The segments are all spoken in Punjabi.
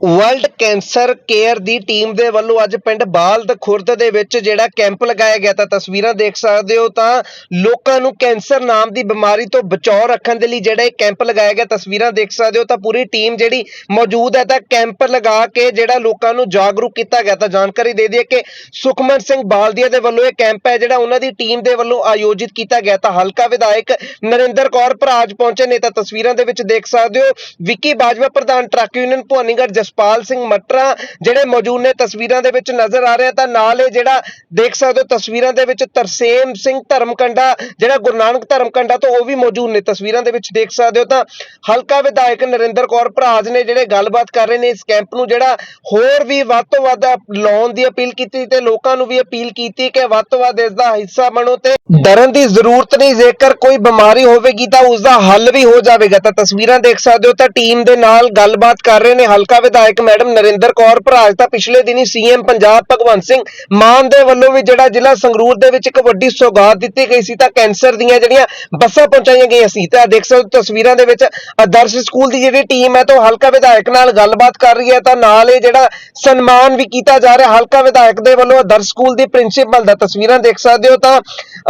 ਵਰਲਡ ਕੈਂਸਰ ਕੇਅਰ ਦੀ ਟੀਮ ਦੇ ਵੱਲੋਂ ਅੱਜ ਪਿੰਡ ਬਾਲਦ ਖੁਰਦ ਦੇ ਵਿੱਚ ਜਿਹੜਾ ਕੈਂਪ ਲਗਾਇਆ ਗਿਆ ਤਾਂ ਤਸਵੀਰਾਂ ਦੇਖ ਸਕਦੇ ਹੋ ਤਾਂ ਲੋਕਾਂ ਨੂੰ ਕੈਂਸਰ ਨਾਮ ਦੀ ਬਿਮਾਰੀ ਤੋਂ ਬਚਾਅ ਰੱਖਣ ਦੇ ਲਈ ਜਿਹੜਾ ਇਹ ਕੈਂਪ ਲਗਾਇਆ ਗਿਆ, ਤਸਵੀਰਾਂ ਦੇਖ ਸਕਦੇ ਹੋ ਤਾਂ ਪੂਰੀ ਟੀਮ ਜਿਹੜੀ ਮੌਜੂਦ ਹੈ ਤਾਂ ਕੈਂਪ ਲਗਾ ਕੇ ਜਿਹੜਾ ਲੋਕਾਂ ਨੂੰ ਜਾਗਰੂਕ ਕੀਤਾ ਗਿਆ ਤਾਂ ਜਾਣਕਾਰੀ ਦੇ ਦਈਏ ਕਿ ਸੁਖਮਨ ਸਿੰਘ ਬਾਲਦੀਆ ਦੇ ਵੱਲੋਂ ਇਹ ਕੈਂਪ ਹੈ ਜਿਹੜਾ ਉਹਨਾਂ ਦੀ ਟੀਮ ਦੇ ਵੱਲੋਂ ਆਯੋਜਿਤ ਕੀਤਾ ਗਿਆ ਤਾਂ ਹਲਕਾ ਵਿਧਾਇਕ ਨਰਿੰਦਰ ਕੌਰ ਭਰਾਜ ਪਹੁੰਚੇ ਨੇ ਤਾਂ ਤਸਵੀਰਾਂ ਦੇ ਵਿੱਚ ਦੇਖ ਸਕਦੇ ਹੋ, ਵਿੱਕੀ ਬਾਜਵਾ, ਪ੍ਰਧਾਨ ਟਰੱਕ ਯੂਨੀਅਨ, ਭਵਾਨੀਗੜ੍ਹ ਜਸਪਾਲ ਸਿੰਘ ਮਟਰਾ ਜਿਹੜੇ ਮੌਜੂਦ ਨੇ ਤਸਵੀਰਾਂ ਦੇ ਵਿੱਚ ਨਜ਼ਰ ਆ ਰਿਹਾ ਤਾਂ ਨਾਲ ਇਹ ਜਿਹੜਾ ਦੇਖ ਸਕਦੇ ਹੋ ਤਸਵੀਰਾਂ ਦੇ ਵਿੱਚ ਤਰਸੇਮ ਸਿੰਘ ਧਰਮਕੰਡਾ, ਜਿਹੜਾ ਗੁਰੂ ਨਾਨਕ ਧਰਮਕੰਡਾ ਤੋਂ ਉਹ ਵੀ ਮੌਜੂਦ ਨੇ। ਤਸਵੀਰਾਂ ਦੇ ਵਿੱਚ ਦੇਖ ਸਕਦੇ ਹੋ ਤਾਂ ਹਲਕਾ ਵਿਧਾਇਕ ਨਰਿੰਦਰ ਕੌਰ ਭਰਾਜ ਨੇ ਜਿਹੜੇ ਗੱਲਬਾਤ ਕਰ ਰਹੇ ਨੇ ਇਸ ਕੈਂਪ ਨੂੰ, ਜਿਹੜਾ ਹੋਰ ਵੀ ਵੱਧ ਤੋਂ ਵੱਧ ਲਾਉਣ ਦੀ ਅਪੀਲ ਕੀਤੀ ਤੇ ਲੋਕਾਂ ਨੂੰ ਵੀ ਅਪੀਲ ਕੀਤੀ ਕਿ ਵੱਧ ਤੋਂ ਵੱਧ ਇਸ ਦਾ ਹਿੱਸਾ ਬਣੋ ਤੇ ਡਰਨ ਦੀ ਜ਼ਰੂਰਤ ਨਹੀਂ, ਜੇਕਰ ਕੋਈ ਬਿਮਾਰੀ ਹੋਵੇਗੀ ਤਾਂ ਉਸ ਦਾ ਹੱਲ ਵੀ ਹੋ ਜਾਵੇਗਾ। ਤਾਂ ਤਸਵੀਰਾਂ ਦੇਖ ਸਕਦੇ ਹੋ ਤਾਂ ਟੀਮ ਦੇ ਨਾਲ ਗੱਲਬਾਤ ਕਰ ਰਹੇ ਨੇ ਹਲਕਾ ਵਿਧਾਇਕ ਮੈਡਮ ਨਰਿੰਦਰ ਕੌਰ ਭਰਾਜ ਤਾਂ ਪਿਛਲੇ ਦਿਨੀ ਸੀਐਮ ਪੰਜਾਬ ਭਗਵੰਤ ਸਿੰਘ ਮਾਨ ਦੇ ਵੱਲੋਂ ਵੀ ਜਿਹੜਾ ਜ਼ਿਲ੍ਹਾ ਸੰਗਰੂਰ ਦੇ ਵਿੱਚ ਇੱਕ ਵੱਡੀ ਸੌਗਾਤ ਦਿੱਤੀ ਗਈ ਸੀ, ਤਾਂ ਕੈਂਸਰ ਦੀਆਂ ਜਿਹੜੀਆਂ ਬੱਸਾਂ ਪਹੁੰਚਾਈਆਂ ਗਈਆਂ ਸੀ, ਤਾਂ ਦੇਖ ਸਕਦੇ ਹੋ ਤਸਵੀਰਾਂ ਦੇ ਵਿੱਚ ਆਦਰਸ਼ ਸਕੂਲ ਦੀ ਜਿਹੜੀ ਟੀਮ ਹੈ, ਤਾਂ ਉਹ ਹਲਕਾ ਵਿਧਾਇਕ ਨਾਲ ਗੱਲਬਾਤ ਕਰ ਰਹੀ ਹੈ, ਤਾਂ ਨਾਲ ਇਹ ਜਿਹੜਾ ਸਨਮਾਨ ਵੀ ਕੀਤਾ ਜਾ ਰਿਹਾ, ਹਲਕਾ ਵਿਧਾਇਕ ਦੇ ਵੱਲੋਂ ਆਦਰਸ਼ ਸਕੂਲ ਦੀ ਪ੍ਰਿੰਸੀਪਲ ਦਾ ਤਸਵੀਰਾਂ ਦੇਖ ਸਕਦੇ ਹੋ, ਤਾਂ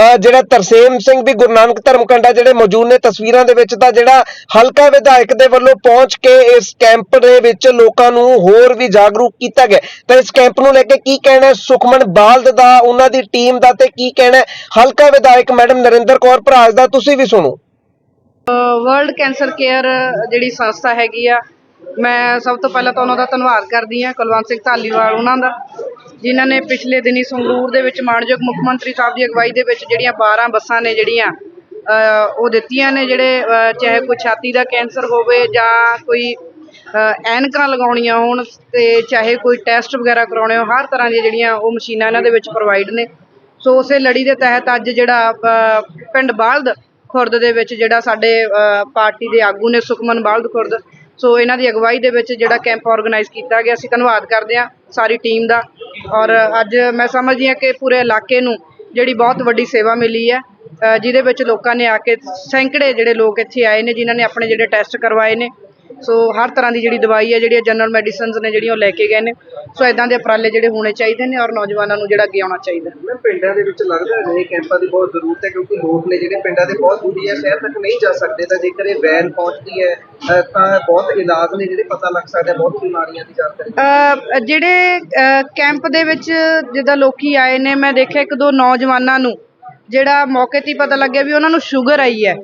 ਅਹ ਜਿਹੜਾ ਤਰਸੇਮ ਸਿੰਘ ਵੀ ਗੁਰੂ ਨਾਨਕ ਧਰਮਕੰਡਾ ਜਿਹੜੇ ਮੌਜੂਦ ਨੇ ਤਸਵੀਰਾਂ ਦੇ ਵਿੱਚ, ਤਾਂ ਜਿਹੜਾ ਹਲਕਾ ਵਿਧਾਇਕ ਦੇ ਵੱਲੋਂ ਪਹੁੰਚ ਕੇ ਇਸ ਕੈਂਪ ਦੇ ਵਿੱਚ ਲੋਕ ਨੂੰ ਹੋਰ ਵੀ ਜਾਗਰੂਕ ਕੀਤਾ ਗਿਆ। ਤਾਂ ਇਸ ਕੈਂਪ ਨੂੰ ਲੈ ਕੇ ਕੀ ਕਹਿਣਾ ਸੁਖਮਨ ਬਾਲਦ ਦਾ ਉਹਨਾਂ ਦੀ ਟੀਮ ਦਾ ਤੇ ਕੀ ਕਹਿਣਾ ਹਲਕਾ ਵਿਧਾਇਕ ਮੈਡਮ ਨਰਿੰਦਰ ਕੌਰ ਭਰਾਜ ਦਾ ਤੁਸੀਂ ਵੀ ਸੁਣੋ। ਵਰਲਡ ਕੈਂਸਰ ਕੇਅਰ ਜਿਹੜੀ ਸੰਸਥਾ ਹੈਗੀ ਆ ਮੈਂ ਸਭ ਤੋਂ ਪਹਿਲਾਂ ਤਾਂ ਉਹਨਾਂ ਦਾ ਧੰਨਵਾਦ ਕਰਦੀ ਹਾਂ ਕੁਲਵੰਤ ਸਿੰਘ ਧਾਲੀਵਾਲ ਉਹਨਾਂ ਦਾ ਜਿਨ੍ਹਾਂ ਨੇ ਪਿਛਲੇ ਦਿਨੀ ਸੰਗਰੂਰ ਦੇ ਵਿੱਚ ਮਾਨਯੋਗ ਮੁੱਖ ਮੰਤਰੀ ਸਾਹਿਬ ਦੀ ਅਗਵਾਈ ਦੇ ਵਿੱਚ ਜਿਹੜੀਆਂ 12 ਬੱਸਾਂ ਨੇ ਜਿਹੜੀਆਂ ਅਹ, ਉਹ ਦਿੱਤੀਆਂ ਨੇ ਜਿਹੜੇ ਚਾਹੇ ਕੋਈ ਛਾਤੀ ਦਾ ਕੈਂਸਰ ਹੋਵੇ ਜਾਂ ਕੋਈ ਐਨਕਾਂ ਲਗਾਉਣੀਆਂ ਹੋਣ ਅਤੇ ਚਾਹੇ ਕੋਈ ਟੈਸਟ ਵਗੈਰਾ ਕਰਾਉਣੇ ਹੋਣ, ਹਰ ਤਰ੍ਹਾਂ ਦੀਆਂ ਜਿਹੜੀਆਂ ਉਹ ਮਸ਼ੀਨਾਂ ਇਹਨਾਂ ਦੇ ਵਿੱਚ ਪ੍ਰੋਵਾਈਡ ਨੇ। ਸੋ ਉਸੇ ਲੜੀ ਦੇ ਤਹਿਤ ਅੱਜ ਜਿਹੜਾ ਪਿੰਡ ਬਾਲਦ ਖੁਰਦ ਦੇ ਵਿੱਚ ਜਿਹੜਾ ਸਾਡੇ ਪਾਰਟੀ ਦੇ ਆਗੂ ਨੇ ਸੁਖਮਨ ਬਾਲਦ ਖੁਰਦ, ਸੋ ਇਹਨਾਂ ਦੀ ਅਗਵਾਈ ਦੇ ਵਿੱਚ ਜਿਹੜਾ ਕੈਂਪ ਆਰਗੇਨਾਈਜ਼ ਕੀਤਾ ਗਿਆ। ਅਸੀਂ ਧੰਨਵਾਦ ਕਰਦੇ ਹਾਂ ਸਾਰੀ ਟੀਮ ਦਾ। ਔਰ ਅੱਜ ਮੈਂ ਸਮਝਦੀ ਹਾਂ ਕਿ ਪੂਰੇ ਇਲਾਕੇ ਨੂੰ ਜਿਹੜੀ ਬਹੁਤ ਵੱਡੀ ਸੇਵਾ ਮਿਲੀ ਹੈ ਜਿਹਦੇ ਵਿੱਚ ਲੋਕਾਂ ਨੇ ਆ ਕੇ ਸੈਂਕੜੇ ਜਿਹੜੇ ਲੋਕ ਇੱਥੇ ਆਏ ਨੇ, ਜਿਨ੍ਹਾਂ ਨੇ ਆਪਣੇ ਜਿਹੜੇ ਟੈਸਟ ਕਰਵਾਏ ਨੇ। ਸੋ ਹਰ ਤਰ੍ਹਾਂ ਦੀ ਜਿਹੜੀ ਦਵਾਈ ਹੈ ਜਿਹੜੀਆਂ ਜਨਰਲ ਮੈਡੀਸਿਨਸ ਨੇ ਜਿਹੜੀਆਂ ਉਹ ਲੈ ਕੇ ਗਏ ਨੇ। ਸੋ ਇਦਾਂ ਦੇ ਉਪਰਾਲੇ ਜਿਹੜੇ ਹੋਣੇ ਚਾਹੀਦੇ ਨੇ ਔਰ ਨੌਜਵਾਨਾਂ ਨੂੰ ਜਿਹੜਾ ਅੱਗੇ ਆਉਣਾ ਚਾਹੀਦਾ। ਮੈਂ ਪਿੰਡਾਂ ਦੇ ਵਿੱਚ ਲੱਗਦਾ ਹੈ ਅਜਿਹੇ ਕੈਂਪਾਂ ਦੀ ਬਹੁਤ ਜ਼ਰੂਰਤ ਹੈ ਕਿਉਂਕਿ ਲੋਕ ਨੇ ਜਿਹੜੇ ਪਿੰਡਾਂ ਦੇ ਬਹੁਤ ਦੂਰੀ ਹੈ ਸ਼ਹਿਰ ਤੱਕ ਨਹੀਂ ਜਾ ਸਕਦੇ ਤਾਂ ਜੇਕਰ ਇਹ ਵੈਨ ਪਹੁੰਚਦੀ ਹੈ ਤਾਂ ਬਹੁਤ ਇਲਾਜ ਨੇ ਜਿਹੜੇ ਪਤਾ ਲੱਗ ਸਕਦੇ ਬਹੁਤ ਬਿਮਾਰੀਆਂ ਦੀ ਜਾਣਕਾਰੀ। ਜਿਹੜੇ ਕੈਂਪ ਦੇ ਵਿੱਚ ਜਿੱਦਾਂ ਲੋਕੀ ਆਏ ਨੇ ਮੈਂ ਦੇਖਿਆ ਇੱਕ ਦੋ ਨੌਜਵਾਨਾਂ ਨੂੰ ਜਿਹੜਾ ਮੌਕੇ ਤੇ ਪਤਾ ਲੱਗਿਆ ਵੀ ਉਹਨਾਂ ਨੂੰ ਸ਼ੂਗਰ ਆਈ ਹੈ।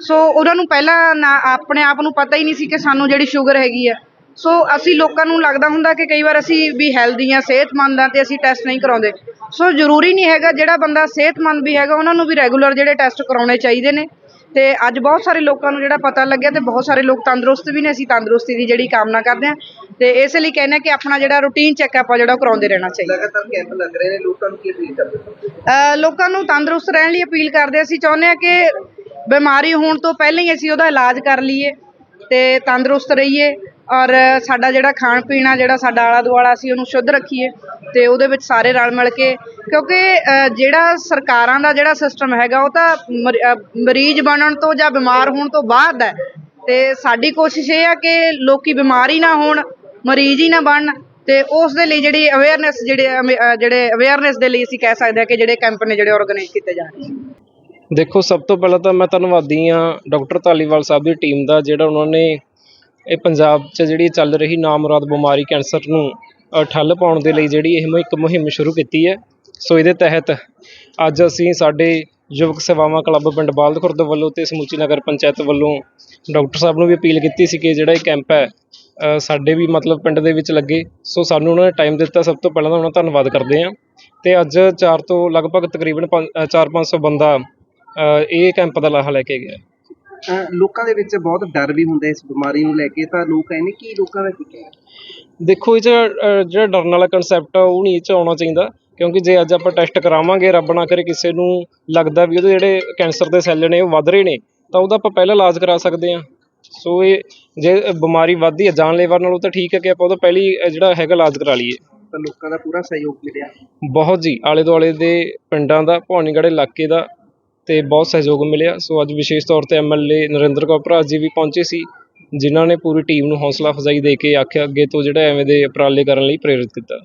ਸੋ ਉਹਨਾਂ ਨੂੰ ਪਹਿਲਾਂ ਨਾ ਆਪਣੇ ਆਪ ਨੂੰ ਪਤਾ ਹੀ ਨਹੀਂ ਸੀ ਕਿ ਸਾਨੂੰ ਜਿਹੜੀ ਸ਼ੂਗਰ ਹੈਗੀ ਹੈ ਸੋ ਅਸੀਂ ਲੋਕਾਂ ਨੂੰ ਲੱਗਦਾ ਹੁੰਦਾ ਕਿ ਕਈ ਵਾਰ ਅਸੀਂ ਵੀ ਹੈਲਦੀ ਆ ਸਿਹਤਮੰਦ ਆ ਤੇ ਅਸੀਂ ਟੈਸਟ ਨਹੀਂ ਕਰਾਉਂਦੇ। ਸੋ ਜ਼ਰੂਰੀ ਨਹੀਂ ਹੈਗਾ ਜਿਹੜਾ ਬੰਦਾ ਸਿਹਤਮੰਦ ਵੀ ਹੈਗਾ ਉਹਨਾਂ ਨੂੰ ਵੀ ਰੈਗੂਲਰ ਜਿਹੜੇ ਟੈਸਟ ਕਰਾਉਣੇ ਚਾਹੀਦੇ ਨੇ। ਤੇ ਅੱਜ ਬਹੁਤ ਸਾਰੇ ਲੋਕਾਂ ਨੂੰ ਜਿਹੜਾ ਪਤਾ ਲੱਗਿਆ ਤੇ ਬਹੁਤ ਸਾਰੇ ਲੋਕ ਤੰਦਰੁਸਤ ਵੀ ਨੇ ਅਸੀਂ ਤੰਦਰੁਸਤੀ ਦੀ ਜਿਹੜੀ ਕਾਮਨਾ ਕਰਦੇ ਹਾਂ। ਤੇ ਇਸ ਲਈ ਕਹਿੰਦੇ ਹਾਂ ਕਿ ਆਪਣਾ ਜਿਹੜਾ ਰੂਟੀਨ ਚੈੱਕਅਪ ਆ ਜਿਹੜਾ ਉਹ ਕਰਾਉਂਦੇ ਰਹਿਣਾ ਚਾਹੀਦਾ। ਲਗਾਤਾਰ ਕੈਂਪ ਲੱਗ ਰਹੇ ਨੇ ਲੋਕਾਂ ਨੂੰ ਕੀ ਅਪੀਲ ਕਰਦੇ ਹੋ? ਅਹ ਲੋਕਾਂ ਨੂੰ ਤੰਦਰੁਸਤ ਰਹਿਣ ਲਈ ਅਪੀਲ ਕਰਦੇ ਹਾਂ। ਅਸੀਂ ਚਾਹੁੰਦੇ ਹਾਂ ਕਿ ਬਿਮਾਰੀ ਹੋਣ ਤੋਂ ਪਹਿਲਾਂ ਹੀ ਅਸੀਂ ਉਹਦਾ ਇਲਾਜ ਕਰ ਲਈਏ ਤੇ ਤੰਦਰੁਸਤ ਰਹੀਏ ਔਰ ਸਾਡਾ ਜਿਹੜਾ ਖਾਣ ਪੀਣ ਆ, ਜਿਹੜਾ ਸਾਡਾ ਆਲਾ ਦੁਆਲਾ ਅਸੀਂ ਉਹਨੂੰ ਸ਼ੁੱਧ ਰੱਖੀਏ ਤੇ ਉਹਦੇ ਵਿੱਚ ਸਾਰੇ ਰਲ ਮਿਲ ਕੇ ਕਿਉਂਕਿ ਜਿਹੜਾ ਸਰਕਾਰਾਂ ਦਾ ਜਿਹੜਾ ਸਿਸਟਮ ਹੈਗਾ ਉਹ ਤਾਂ ਮਰ- ਮਰੀਜ਼ ਬਣਨ ਤੋਂ ਜਾਂ ਬਿਮਾਰ ਹੋਣ ਤੋਂ ਬਾਅਦ ਹੈ ਤੇ ਸਾਡੀ ਕੋਸ਼ਿਸ਼ ਇਹ ਆ ਕਿ ਲੋਕੀ ਬਿਮਾਰ ਹੀ ਨਾ ਹੋਣ, ਮਰੀਜ਼ ਹੀ ਨਾ ਬਣਨ ਤੇ ਉਸ ਦੇ ਲਈ ਜਿਹੜੀ ਅਵੇਅਰਨੈਸ ਜਿਹੜੇ ਅਮੇ- ਜਿਹੜੇ ਅਵੇਅਰਨੈਸ ਦੇ ਲਈ ਅਸੀਂ ਕਹਿ ਸਕਦੇ ਹਾਂ ਕਿ ਜਿਹੜੇ ਕੈਂਪ ਨੇ, ਜਿਹੜੇ ਆਰਗੇਨਾਈਜ਼ ਕੀਤੇ ਜਾ ਰਹੇ ਦੇਖੋ, ਸਭ ਤੋਂ ਪਹਿਲਾਂ ਤਾਂ ਮੈਂ ਧੰਨਵਾਦੀ ਹਾਂ ਡਾਕਟਰ ਧਾਲੀਵਾਲ ਸਾਹਿਬ ਦੀ ਟੀਮ ਦਾ, ਜਿਹੜਾ ਉਹਨਾਂ ਨੇ ਇਹ ਪੰਜਾਬ 'ਚ ਜਿਹੜੀ ਚੱਲ ਰਹੀ ਨਾਮੁਰਾਦ ਬਿਮਾਰੀ ਕੈਂਸਰ ਨੂੰ ਠੱਲ ਪਾਉਣ ਦੇ ਲਈ ਜਿਹੜੀ ਇਹ ਇੱਕ ਮੁਹਿੰਮ ਸ਼ੁਰੂ ਕੀਤੀ ਹੈ। ਸੋ ਇਹਦੇ ਤਹਿਤ ਅੱਜ ਅਸੀਂ ਸਾਡੇ ਯੁਵਕ ਸੇਵਾਵਾਂ ਕਲੱਬ ਪਿੰਡ ਬਾਲਦ ਖੁਰਦ ਵੱਲੋਂ ਤੇ ਸਮੁੱਚੀ ਨਗਰ ਪੰਚਾਇਤ ਵੱਲੋਂ ਡਾਕਟਰ ਸਾਹਿਬ ਨੂੰ ਵੀ ਅਪੀਲ ਕੀਤੀ ਸੀ ਕਿ ਜਿਹੜਾ ਇਹ ਕੈਂਪ ਹੈ ਸਾਡੇ ਵੀ ਮਤਲਬ ਪਿੰਡ ਦੇ ਵਿੱਚ ਲੱਗੇ। ਸੋ ਸਾਨੂੰ ਉਹਨਾਂ ਨੇ ਟਾਈਮ ਦਿੱਤਾ, ਸਭ ਤੋਂ ਪਹਿਲਾਂ ਤਾਂ ਉਹਨਾਂ ਦਾ ਧੰਨਵਾਦ ਕਰਦੇ ਹਾਂ। ਤੇ ਅੱਜ 4 ਤੋਂ ਲਗਭਗ ਤਕਰੀਬਨ 4-500 ਬੰਦਾ ਇਹ ਕੈਂਪ ਦਾ ਲਾਹਾ ਲੈ ਕੇ ਗਿਆ। ਅਹ ਲੋਕਾਂ ਦੇ ਵਿੱਚ ਬਹੁਤ ਡਰ ਵੀ ਹੁੰਦਾ ਇਸ ਬਿਮਾਰੀ ਨੂੰ ਲੈ ਕੇ ਤਾਂ ਲੋਕ ਕਹਿੰਦੇ ਕੀ ਲੋਕਾਂ ਦਾ ਕੀ ਕਹਿਣਾ? ਦੇਖੋ ਇਹ 'ਚ ਅ, ਜਿਹੜਾ ਡਰਨ ਵਾਲਾ ਕਨਸੈਪਟ ਆ ਉਹ ਨਹੀਂ ਇਹ 'ਚ ਆਉਣਾ ਚਾਹੀਦਾ ਕਿਉਂਕਿ ਜੇ ਅੱਜ ਆਪਾਂ ਟੈਸਟ ਕਰਾਵਾਂਗੇ ਰੱਬ ਨਾ ਕਰੇ ਕਿਸੇ ਨੂੰ ਲੱਗਦਾ ਵੀ ਉਹਦੇ ਜਿਹੜੇ ਕੈਂਸਰ ਦੇ ਸੈੱਲ ਨੇ ਉਹ ਵੱਧ ਰਹੇ ਨੇ ਤਾਂ ਉਹਦਾ ਆਪਾਂ ਪਹਿਲਾਂ ਇਲਾਜ ਕਰਾ ਸਕਦੇ ਹਾਂ। ਸੋ ਇਹ ਜੇ ਬਿਮਾਰੀ ਵੱਧਦੀ ਹੈ ਜਾਨਲੇਵਾ ਨਾਲੋਂ ਤਾਂ ਠੀਕ ਹੈ ਕਿ ਆਪਾਂ ਉਹਦਾ ਪਹਿਲੀ ਅ, ਜਿਹੜਾ ਹੈਗਾ ਇਲਾਜ ਕਰਾ ਲਈਏ। ਤਾਂ ਲੋਕਾਂ ਦਾ ਪੂਰਾ ਸਹਿਯੋਗ ਮਿਲਿਆ। ਬਹੁਤ ਜੀ ਆਲੇ ਦੁਆਲੇ ਦੇ ਪਿੰਡਾਂ ਦਾ ਭਵਾਨੀਗੜ੍ਹ ਇਲਾਕੇ ਦਾ ਅਤੇ ਬਹੁਤ ਸਹਿਯੋਗ ਮਿਲਿਆ। ਸੋ ਅੱਜ ਵਿਸ਼ੇਸ਼ ਤੌਰ ਤੇ ਐਮਐਲਏ ਨਰਿੰਦਰ ਕੌਰ ਭਰਾ ਜੀ ਵੀ ਪਹੁੰਚੇ ਸੀ, ਜਿਨ੍ਹਾਂ ਨੇ ਪੂਰੀ ਟੀਮ ਨੂੰ ਹੌਸਲਾ ਅਫਜ਼ਾਈ ਦੇ ਕੇ ਆਖਿਆ, ਅੱਗੇ ਤੋਂ ਜਿਹੜਾ ਐਵੇਂ ਦੇ ਉਪਰਾਲੇ ਕਰਨ ਲਈ ਪ੍ਰੇਰਿਤ ਕੀਤਾ।